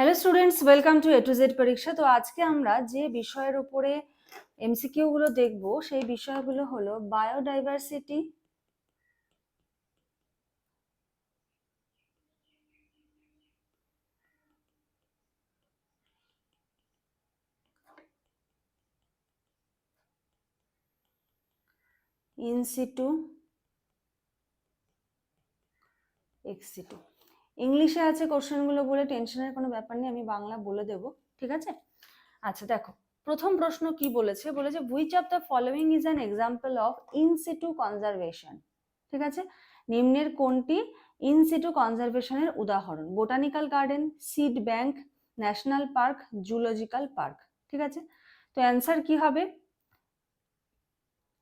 Hello students welcome to A to Z পরীক্ষা তো আজকে আমরা যে বিষয়ের উপরে এমসিকিউ গুলো দেখব, সেই বিষয়গুলো হলো বায়োডাইভার্সিটি ইনসিটু এক্সিটু ইংলিশে আছে কোশ্চেনগুলো বলে টেনশনের কোনো ব্যাপার নেই, আমি বাংলা বলে দেব, ঠিক আছে? আচ্ছা দেখো, প্রথম প্রশ্ন কি বলেছে? বলেছে which of the following is an example of in situ conservation ঠিক আছে? নিম্নের কোনটি? ইনসিটু কনজারভেশনের উদাহরণ, botanical garden, seed bank, national park, zoological park, ঠিক আছে? তো অ্যান্সার কি হবে?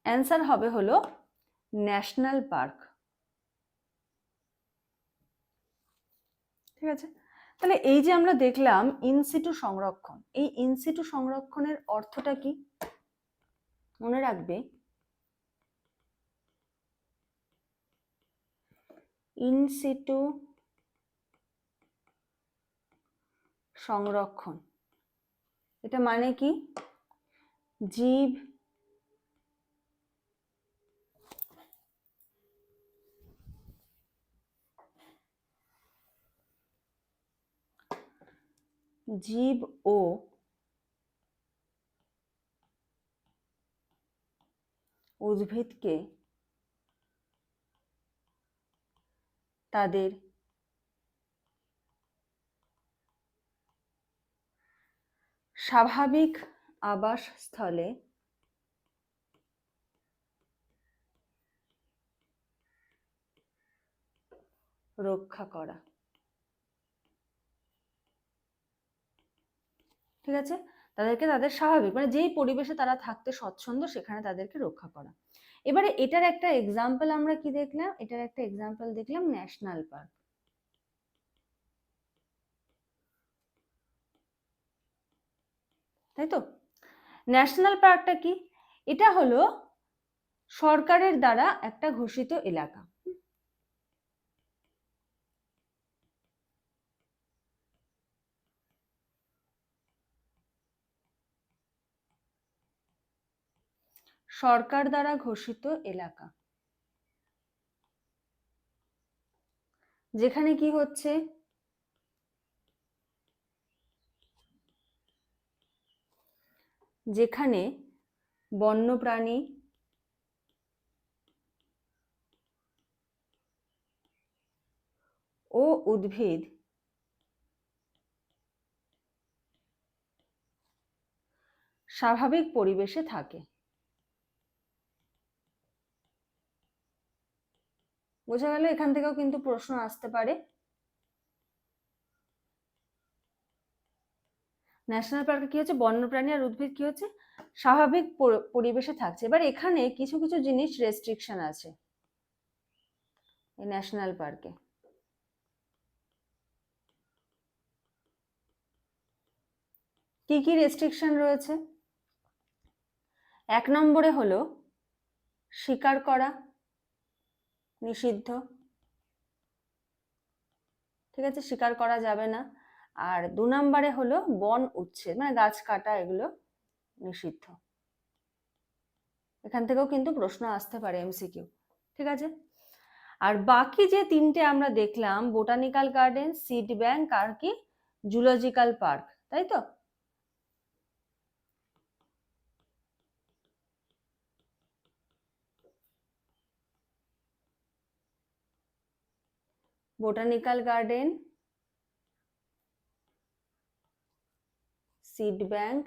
অ্যান্সার হবে হলো, ন্যাশনাল পার্ক। ঠিক আছে? তাহলে এই যে আমরা দেখলাম ইনসিটু সংরক্ষণ, এই ইনসিটু সংরক্ষণের অর্থটা কি? মনে রাখবে ইনসিটু সংরক্ষণ, এটা মানে কি? জীব জীব ও উদ্ভিদকে তাদের স্বাভাবিক আবাসস্থলে রক্ষা করা। ঠিক আছে? তাদেরকে তাদের স্বাভাবিক মানে যেই পরিবেশে তারা থাকতে স্বচ্ছন্দ, সেখানে তাদেরকে রক্ষা করা। এবারে এটার একটা এক্সাম্পল আমরা কি দেখলাম? এটার একটা এক্সাম্পল দেখলাম ন্যাশনাল পার্ক তাই তো? ন্যাশনাল পার্কটা কি? এটা হলো সরকারের দ্বারা একটা ঘোষিত এলাকা। সরকার দ্বারা ঘোষিত এলাকা। যেখানে কি হচ্ছে? যেখানে বন্যপ্রাণী ও উদ্ভিদ স্বাভাবিক পরিবেশে থাকে। বোঝা গেল এখান থেকেও কিন্তু প্রশ্ন আসতে পারে। ন্যাশনাল পার্কে কি হচ্ছে? বন্যপ্রাণী আর উদ্ভিদ কি হচ্ছে? স্বাভাবিক পরিবেশে থাকছে। এবার এখানে কিছু কিছু জিনিস রেস্ট্রিকশন আছে এই ন্যাশনাল পার্কে কি কি রেস্ট্রিকশন রয়েছে? এক নম্বরে হলো শিকার করা। নিষিদ্ধ। ঠিক আছে শিকার করা যাবে না। আর দু নম্বরে হলো বন উচ্ছেদ মানে গাছ কাটা, এগুলো নিষিদ্ধ। এখান থেকেও কিন্তু প্রশ্ন আসতে পারে এমসিকিউ ঠিক আছে? আর বাকি যে তিনটে আমরা দেখলাম বোটানিক্যাল গার্ডেন সিড ব্যাংক আর কি জুলজিক্যাল পার্ক তাই তো? Botanical garden seed bank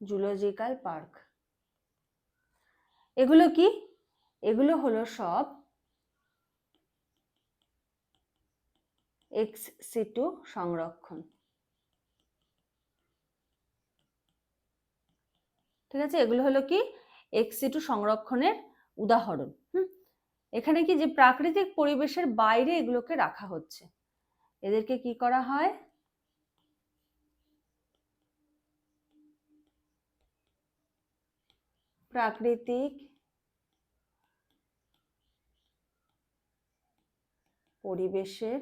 zoological park এগুলো কি? এগুলো হলো সব এক্স সিটু সংরক্ষণ। ঠিক আছে? এগুলো হলো কি? এক্স সিটু সংরক্ষণের উদাহরণ। এখানে কি যে প্রাকৃতিক পরিবেশের বাইরে এগুলোকে রাখা হচ্ছে? এদেরকে কি করা হয়? প্রাকৃতিক পরিবেশের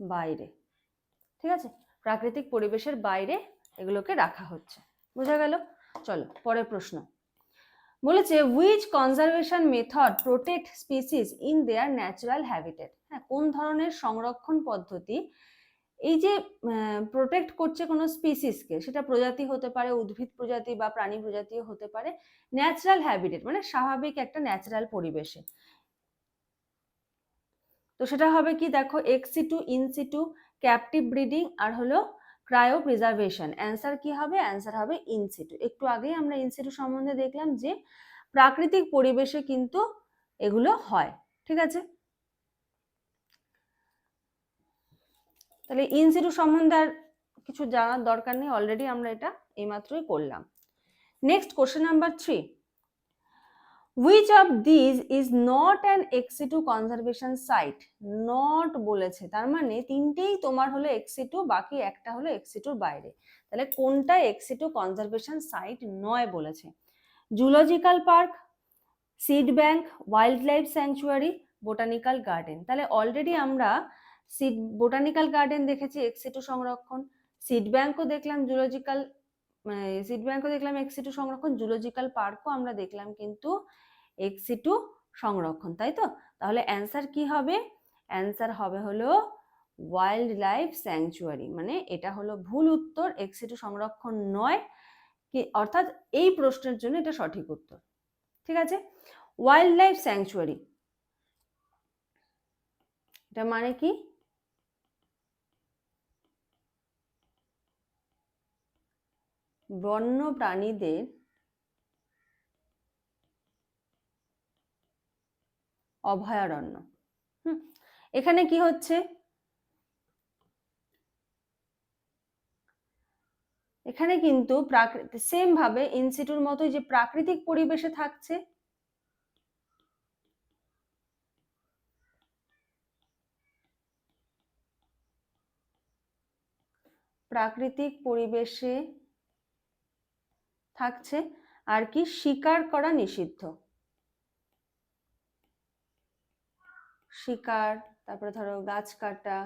বাইরে, ঠিক আছে? প্রাকৃতিক পরিবেশের বাইরে এগুলোকে রাখা হচ্ছে। বোঝা গেল? চলো, পরের প্রশ্ন। বলেছে which conservation method protect species in their natural habitat হ্যাঁ কোন ধরনের সংরক্ষণ পদ্ধতি? এই যে প্রোটেক্ট করছে কোনো স্পিসিসকে সেটা প্রজাতি হতে পারে, উদ্ভিদ প্রজাতি বা প্রাণী প্রজাতিও হতে পারে ন্যাচারাল হ্যাবিটেট মানে স্বাভাবিক একটা ন্যাচারাল পরিবেশে। তো সেটা হবে কি, দেখো ex situ in situ captive breeding আর হলো ক্রায়ো প্রিজার্ভেশন অ্যান্সার কি হবে? অ্যান্সার হবে ইনসিটু একটু আগেই আমরা ইনসিটু সম্বন্ধে দেখলাম যে প্রাকৃতিক পরিবেশে কিন্তু এগুলো হয়। ঠিক আছে? তাহলে ইনসিটু সম্বন্ধে আর কিছু জানার দরকার নেই। অলরেডি আমরা এটা এইমাত্রই করলাম। Next question number three which of these is not an ex situ conservation site not বলেছে। তার মানে তিনটেই তোমার হলো এক্সিটু বাকি একটা হলো এক্সিটুর বাইরে। তাহলে কোনটা এক্সিটু কনজারভেশন সাইট নয় বলেছে? Zoological park seed bank wildlife sanctuary botanical garden তাহলে অলরেডি আমরা সিড বোটানিক্যাল গার্ডেন দেখেছি এক্সিটু সংরক্ষণ। সিড ব্যাংকও দেখলাম জুলজিক্যাল সিড ব্যাংকও দেখলাম এক্সিটু সংরক্ষণ। জুলজিক্যাল পার্কও আমরা দেখলাম কিন্তু এক্সিটু সংরক্ষণ, তাই তো? তাহলে অ্যান্সার কি হবে? অ্যান্সার হবে হলো ওয়াইল্ড লাইফ স্যাংচুয়ারি মানে এটা হলো ভুল উত্তর এক্সি টু সংরক্ষণ নয়, কি অর্থাৎ এই প্রশ্নের জন্য এটা সঠিক উত্তর, ঠিক আছে? ওয়াইল্ড লাইফ স্যাংচুয়ারি এটা মানে কি? বন্য প্রাণীদের অভয়ারণ্য। হুম, এখানে কি হচ্ছে? এখানে কিন্তু সেম ভাবে ইনস্টিটিউট মতোই যে প্রাকৃতিক পরিবেশে থাকছে, প্রাকৃতিক পরিবেশে থাকছে আর কি শিকার করা নিষিদ্ধ। শিকার, তারপরে ধরো গাছ কাটা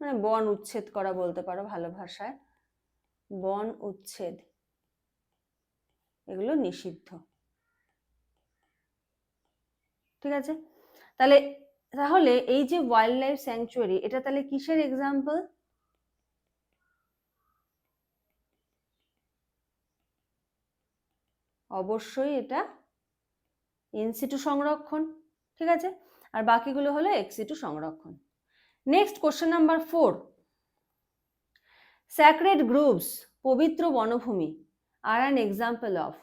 মানে বন উচ্ছেদ করা বলতে পারো ভালো ভাষায়। বন উচ্ছেদ, এগুলো নিষিদ্ধ। ঠিক আছে? তাহলে তাহলে এই যে ওয়াইল্ড লাইফ স্যাংচুয়ারি এটা তাহলে কিসের এক্সাম্পল অবশ্যই এটা ইনসিটু সংরক্ষণ, ঠিক আছে? আর বাকিগুলো হলো এক্সিটু সংরক্ষণ। Next question number four sacred groups পবিত্র বনভূমি আর অ্যান এক্সাম্পল অফ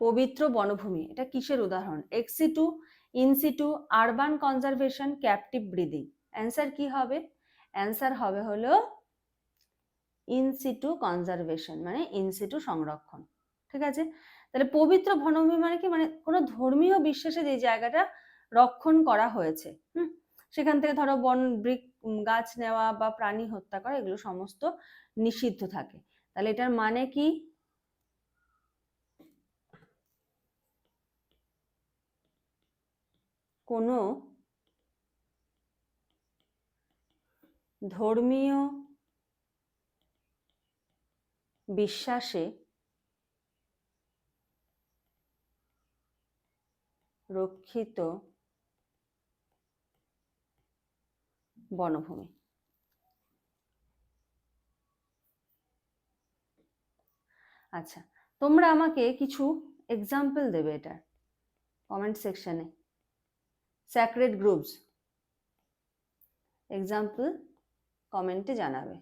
পবিত্র বনভূমি, এটা কিসের উদাহরণ? Ex situ in situ urban conservation captive breeding answer কি হবে? অ্যান্সার হবে হলো ইনসিটু কনজারভেশন মানে ইনসিটু সংরক্ষণ। ঠিক আছে? তাহলে পবিত্র বনভূমি মানে কি? মানে কোনো ধর্মীয় বিশ্বাসে যে জায়গাটা রক্ষণ করা হয়েছে, হুম? সেখান থেকে ধরো বন বৃক গাছ নেওয়া বা প্রাণী হত্যা করা, এগুলো সমস্ত নিষিদ্ধ থাকে। তাহলে এটার মানে কি? কোনো ধর্মীয় বিশ্বাসে রক্ষিত বনভূমি। আচ্ছা তোমরা আমাকে কিছু এক্সাম্পল দেবে এটা কমেন্ট সেকশনে স্যাক্রেড গ্রুপস এক্সাম্পল কমেন্টে জানাবে।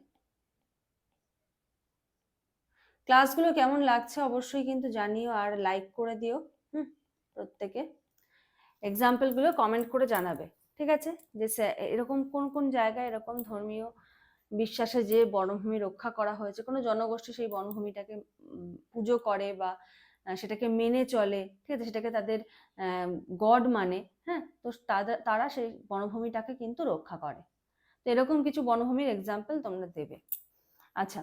ক্লাসগুলো কেমন লাগছে অবশ্যই কিন্তু জানিও আর লাইক করে দিও, হুম, প্রত্যেকে। এক্সাম্পলগুলো কমেন্ট করে জানাবে, ঠিক আছে? যে এরকম কোন কোন জায়গায় এরকম ধর্মীয় বিশ্বাসে যে বনভূমি রক্ষা করা হয়েছে, কোনো জনগোষ্ঠী সেই বনভূমিটাকে পুজো করে বা সেটাকে মেনে চলে, ঠিক আছে? সেটাকে তাদের গড মানে হ্যাঁ? তো তারা সেই বনভূমিটাকে কিন্তু রক্ষা করে। তো এরকম কিছু বনভূমির এক্সাম্পল তোমরা দেবে। আচ্ছা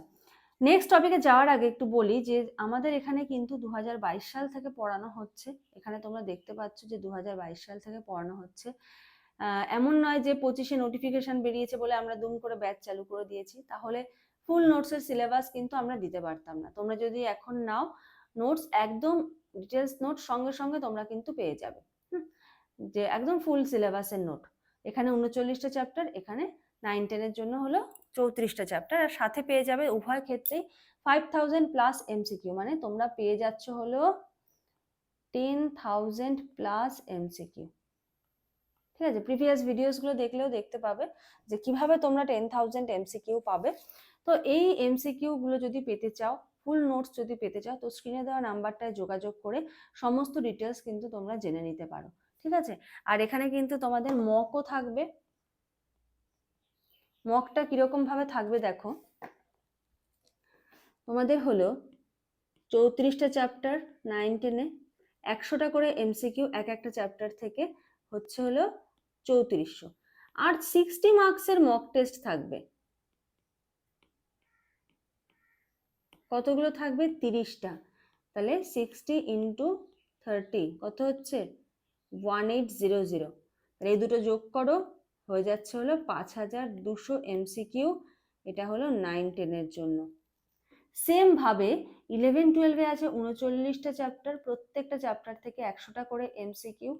নেক্সট টপিকে যাওয়ার আগে একটু বলি যে, আমাদের এখানে কিন্তু দুহাজার বাইশ সাল থেকে পড়ানো হচ্ছে। এখানে তোমরা দেখতে পাচ্ছ যে দু হাজার বাইশ সাল থেকে পড়ানো হচ্ছে। এমন নয় যে পঁচিশে নোটিফিকেশন বেরিয়েছে বলে আমরা দুম করে ব্যাচ চালু করে দিয়েছি। তাহলে ফুল নোটসের সিলেবাস কিন্তু আমরা দিতে পারতাম না। তোমরা যদি এখন নাও নোটস একদম ডিটেলস নোট সঙ্গে সঙ্গে তোমরা কিন্তু পেয়ে যাবে। যে একদম ফুল সিলেবাসের নোট এখানে উনচল্লিশটা চ্যাপ্টার এখানে নাইন টেনের জন্য হলো চৌত্রিশটা চ্যাপ্টার আর সাথে পেয়ে যাবে উভয় ক্ষেত্রেই ফাইভ থাউজেন্ড প্লাস এমসিকিউ মানে তোমরা পেয়ে যাচ্ছ হলো টেন থাউজেন্ড প্লাস এমসিকিউ ঠিক আছে? প্রিভিয়াস ভিডিওসগুলো দেখলেও দেখতে পাবে যে কীভাবে তোমরা টেন থাউজেন্ড এমসিকিউ পাবে। তো এই এমসিকিউগুলো যদি পেতে চাও ফুল নোটস যদি পেতে চাও, তো স্ক্রিনে দেওয়া নাম্বারটায় যোগাযোগ করে সমস্ত ডিটেলস কিন্তু তোমরা জেনে নিতে পারো, ঠিক আছে? আর এখানে কিন্তু তোমাদের মকও থাকবে। মকটা কীরকম ভাবে থাকবে দেখো। তোমাদের হলো চৌত্রিশটা চ্যাপ্টার নাইন টেনে একশোটা করে এমসিকিউ এক একটা চ্যাপ্টার থেকে হচ্ছে হলো চৌত্রিশশো। আর সিক্সটি মার্কসের মক টেস্ট থাকবে। কতগুলো থাকবে? তিরিশটা। তাহলে সিক্সটি ইন্টু থার্টি কত হচ্ছে? ওয়ান এইট জিরো জিরো তাহলে এই দুটো যোগ করো, হয়ে যাচ্ছে হলো পাঁচ হাজার দুশো এমসিকিউ এটা হলো নাইন টেনের জন্য। সেম ভাবে ইলেভেন টুয়েলভে আছে উনচল্লিশটা চ্যাপ্টার প্রত্যেকটা চ্যাপ্টার থেকে একশোটা করে এমসিকিউ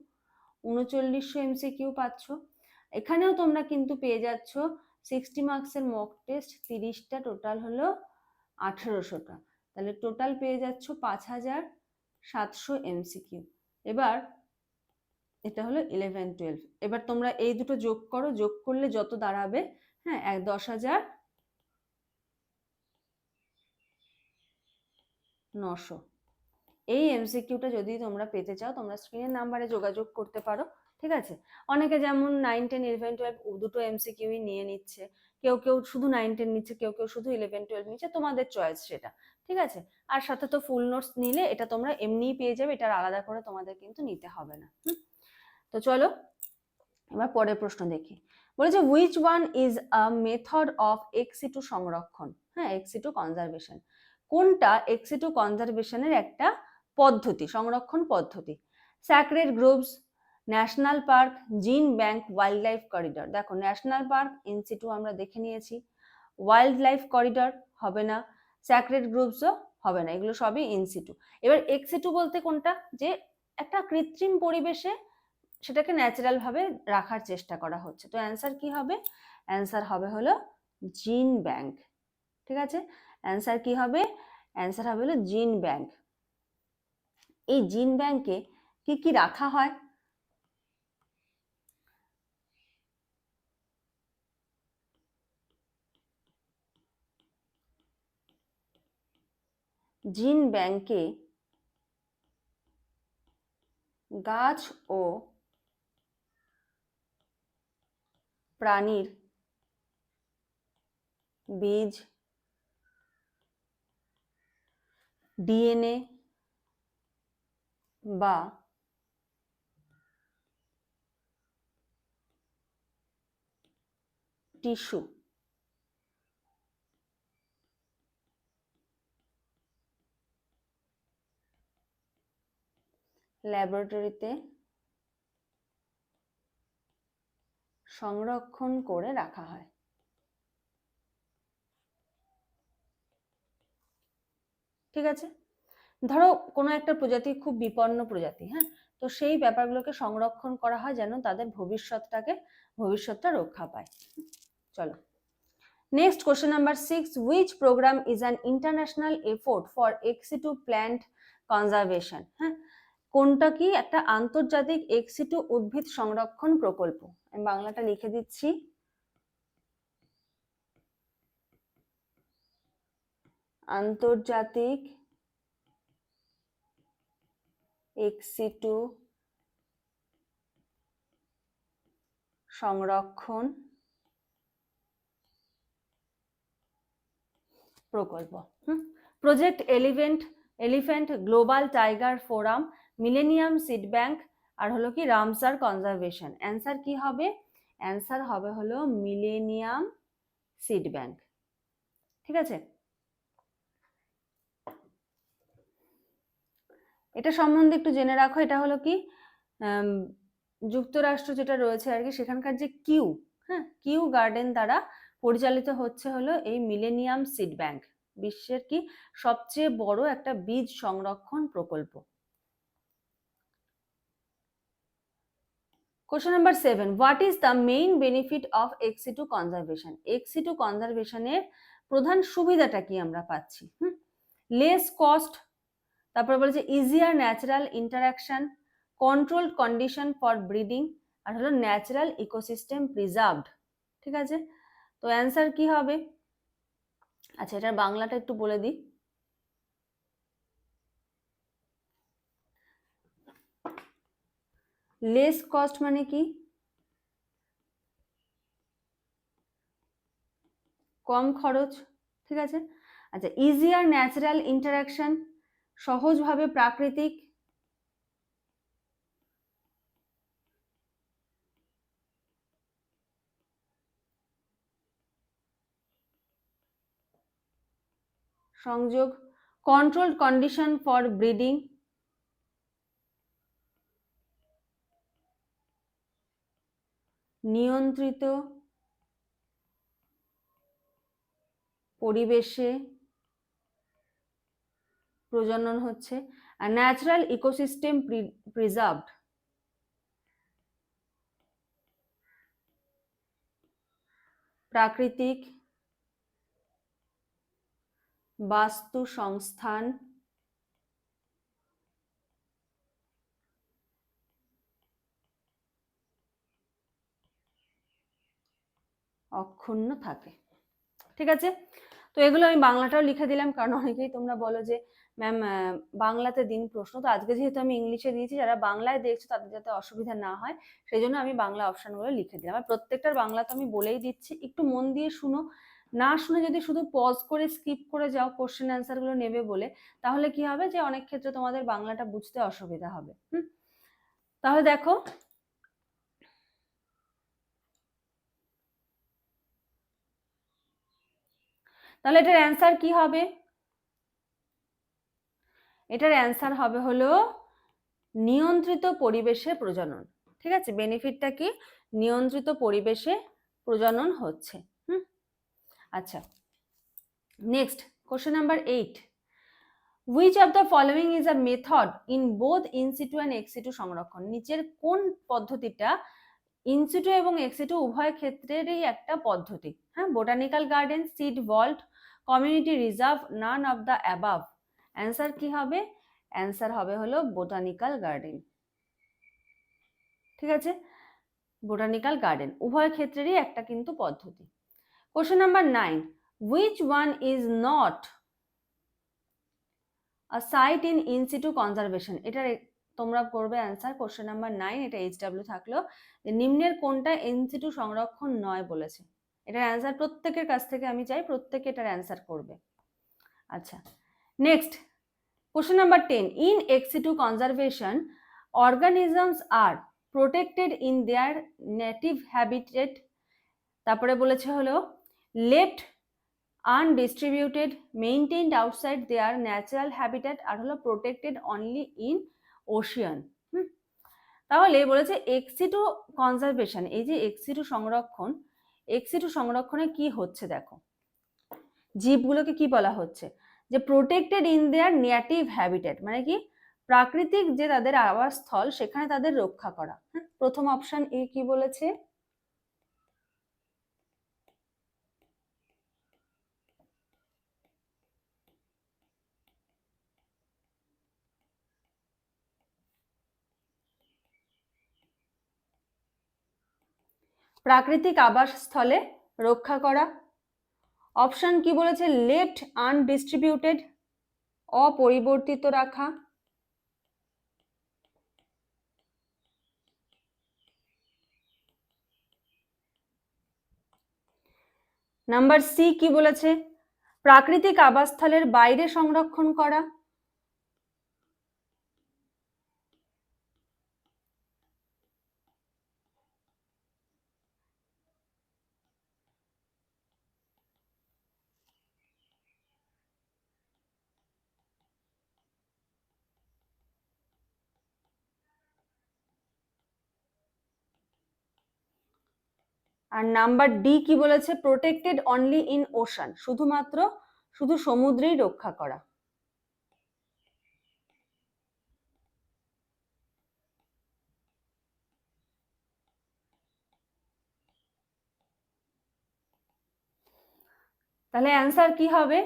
উনচল্লিশশো এমসিকিউ পাচ্ছ। এখানেও তোমরা কিন্তু পেয়ে যাচ্ছ সিক্সটি মার্কসের মক টেস্ট তিরিশটা টোটাল হলো আঠেরোশোটা। তাহলে টোটাল পেয়ে যাচ্ছ পাঁচ হাজার সাতশো এমসিকিউ এবার এটা হলো ইলেভেন টুয়েলভ এবার তোমরা এই দুটো যোগ করো, যোগ করলে যত দাঁড়াবে হ্যাঁ এক, দশ হাজার নশো। এই এমসিকিউটা যদি তোমরা পেতে চাও, তোমরা স্ক্রিনের নাম্বারে যোগাযোগ করতে পারো, ঠিক আছে? অনেকে যেমন নাইন টেন ইলেভেন টুয়েলভ দুটো এমসিকিউই নিয়ে নিচ্ছে। কেউ কেউ শুধু নাইন টেন নিচ্ছে, কেউ কেউ শুধু ইলেভেন টুয়েলভ নিচ্ছে, তোমাদের চয়েস সেটা, ঠিক আছে? আর সাথে তো ফুল নোটস নিলে এটা তোমরা এমনিই পেয়ে যাবে এটার আলাদা করে তোমাদের কিন্তু নিতে হবে না তো চলো, এবার পরের প্রশ্ন দেখি। বলেছে which one is a method of ex situ সংরক্ষণ? হ্যাঁ এক্সিটু কনজারভেশন কোনটা এক্সিটু কনজারভেশনের একটা পদ্ধতি, সংরক্ষণ পদ্ধতি? Sacred groups national park gene bank wild life corridor. দেখো, ন্যাশনাল পার্ক ইনসিটু আমরা দেখে নিয়েছি। ওয়াইল্ড লাইফ করিডর হবে না, স্যাক্রেড গ্রুপসও হবে না, এগুলো সবই ইনসিটু এবার এক্সিটু বলতে কোনটা? যে একটা কৃত্রিম পরিবেশে সেটাকে ন্যাচারালভাবে রাখার চেষ্টা করা হচ্ছে। তো অ্যান্সার কি হবে? অ্যান্সার হবে হলো জিন ব্যাংক। ঠিক আছে? অ্যান্সার কি হবে? অ্যান্সার হবে হলো জিন ব্যাংক। এই জিন ব্যাংকে কি কি রাখা হয়? জিন ব্যাংকে গাছ ও প্রাণীর বীজ ডিএনএ বা টিস্যু। ল্যাবরেটরিতে সংরক্ষণ করে রাখা হয়। ঠিক আছে? ধরো কোনো একটা প্রজাতি খুব বিপন্ন প্রজাতি হ্যাঁ? তো সেই ব্যাপারগুলোকে সংরক্ষণ করা হয় যেন তাদের ভবিষ্যৎটাকে, ভবিষ্যৎটা রক্ষা পায়। চলো। Next question number six which programme is an international effort for ex situ plant conservation হ্যাঁ? কোনটা কি একটা আন্তর্জাতিক এক্সিটু উদ্ভিদ সংরক্ষণ প্রকল্প? আমি বাংলাটা লিখে দিচ্ছি। আন্তর্জাতিক এক্সিটু সংরক্ষণ প্রকল্প। Project elephant elephant global tiger forum millennium seed bank আর হলো কি রামসার কনজারভেশন। অ্যান্সার কি হবে? অ্যান্সার হবে হলো মিলেনিয়াম সিড ব্যাংক। ঠিক আছে? এটা সম্বন্ধে একটু জেনে রাখো, এটা হলো কি যুক্তরাষ্ট্র যেটা রয়েছে আর কি, সেখানকার যে কিউ হ্যাঁ কিউ গার্ডেন দ্বারা পরিচালিত হচ্ছে হলো এই মিলেনিয়াম সিড ব্যাংক। বিশ্বের কি সবচেয়ে বড় একটা বীজ সংরক্ষণ প্রকল্প। Question number seven what is the main benefit of ex situ conservation ex situ কনজারভেশনের প্রধান সুবিধাটা কি আমরা পাচ্ছি? হুম? লেস কস্ট তারপরে বলেছে easier natural interaction control condition for breeding আর হলো ন্যাচারাল ইকোসিস্টেম প্রিজার্ভড ঠিক আছে? তো অ্যান্সার কি হবে? আচ্ছা এটার বাংলাটা একটু বলে দিই। লেস কস্ট মানে কি? কম খরচ, ঠিক আছে? আচ্ছা ইজিয়ার ন্যাচারাল ইন্টারাকশন সহজভাবে প্রাকৃতিক। সংযোগ কন্ট্রোলড কন্ডিশন ফর ব্রিডিং নিয়ন্ত্রিত পরিবেশে প্রজনন হচ্ছে আর ন্যাচারাল ইকোসিস্টেম প্রিজার্ভড প্রাকৃতিক বাস্তু সংস্থান অক্ষুণ্ণ থাকে। ঠিক আছে? তো এগুলো আমি বাংলাটাও লিখে দিলাম, কারণ অনেকেই তোমরা বলো যে, ম্যাম বাংলাতে দিন প্রশ্ন। তো আজকে যেহেতু আমি ইংলিশে দিয়েছি, যারা বাংলায় দেখছ তাদের যাতে অসুবিধা না হয়, সেই জন্য আমি বাংলা অপশানগুলো লিখে দিলাম। আর প্রত্যেকটার বাংলা তো আমি বলেই দিচ্ছি, একটু মন দিয়ে শুনো। না শুনে যদি শুধু পজ করে স্কিপ করে যাও কোশ্চেন অ্যান্সারগুলো নেবে বলে, তাহলে কি হবে যে, অনেক ক্ষেত্রে তোমাদের বাংলাটা বুঝতে অসুবিধা হবে। হুম? তাহলে দেখো তাহলে এটার অ্যান্সার কি হবে? এটার অ্যান্সার হবে হলো নিয়ন্ত্রিত পরিবেশে প্রজনন। ঠিক আছে? বেনিফিটটা কি? নিয়ন্ত্রিত পরিবেশে প্রজনন হচ্ছে। হুম? আচ্ছা। Next question number eight which of the following is a method in both in situ and ex situ সংরক্ষণ? নিচের কোন পদ্ধতিটা ইনসিটু এবং এক্সিটু উভয় ক্ষেত্রেরই একটা পদ্ধতি? হ্যাঁ? Botanical garden seed vault community reserve none of the above answer কি হবে? অ্যান্সার হবে হলো বোটানিক্যাল গার্ডেন। ঠিক আছে? বোটানিক্যাল গার্ডেন, উভয় ক্ষেত্রেরই একটা কিন্তু পদ্ধতি। Question number nine which one is not a site in in situ conservation এটার তোমরা করবে অ্যান্সার কোশ্চেন নাম্বার নাইন এটা এইচ ডাব্লিউ থাকল নিম্নের কোনটা ইনসিটু সংরক্ষণ নয় বলেছে। এটার অ্যান্সার প্রত্যেকের কাছ থেকে আমি চাই, প্রত্যেকে এটার অ্যান্সার করবে। আচ্ছা next question number ten in ex situ conservation organisms are protected in their native habitat তারপরে বলেছে হলো left undistributed maintained outside their natural habitat আর হলো প্রোটেক্টেড অনলি ইন ওশিয়ান তাহলে বলেছে এক্সিটু কনজারভেশন এই যে এক্সিটু সংরক্ষণ এক্সিটু সংরক্ষণে কি হচ্ছে দেখো? জীবগুলোকে কি বলা হচ্ছে? যে protected in their native habitat মানে কি? প্রাকৃতিক যে তাদের আবাসস্থল সেখানে তাদের রক্ষা করা। প্রথম অপশন এ কি বলেছে? প্রাকৃতিক আবাসস্থলে রক্ষা করা। অপশন কি বলেছে? লেফট আনডিস্ট্রিবিউটেড অপরিবর্তিত রাখা। নাম্বার সি কি বলেছে? প্রাকৃতিক আবাসস্থলের বাইরে সংরক্ষণ করা। আর নাম্বার ডি কি বলেছে? প্রোটেক্টেড অনলি ইন ওশান শুধুমাত্র, শুধু সমুদ্রেই রক্ষা করা। তাহলে অ্যান্সার কি হবে?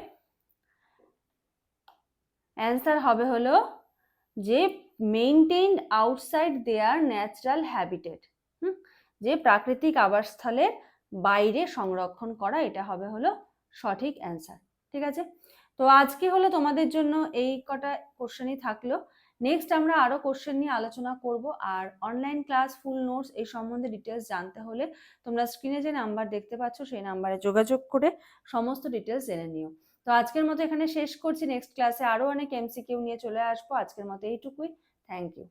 অ্যান্সার হবে হলো যে maintained outside their natural habitat hmm? যে প্রাকৃতিক আবাসস্থলের বাইরে সংরক্ষণ করা, এটা হবে হলো সঠিক অ্যান্সার ঠিক আছে? তো আজকে হলো তোমাদের জন্য এই কটা কোশ্চেনই থাকল। নেক্সট আমরা আরও কোশ্চেন নিয়ে আলোচনা করব, আর অনলাইন ক্লাস ফুল নোটস এই সম্বন্ধে ডিটেলস জানতে হলে তোমরা স্ক্রিনে যে নাম্বার দেখতে পাচ্ছ, সেই নাম্বারে যোগাযোগ করে সমস্ত ডিটেলস জেনে নিও। তো আজকের মতো এখানে শেষ করছি। নেক্সট ক্লাসে আরও অনেক এমসিকিউ নিয়ে চলে আসব। আজকের মতো এইটুকুই। Thank you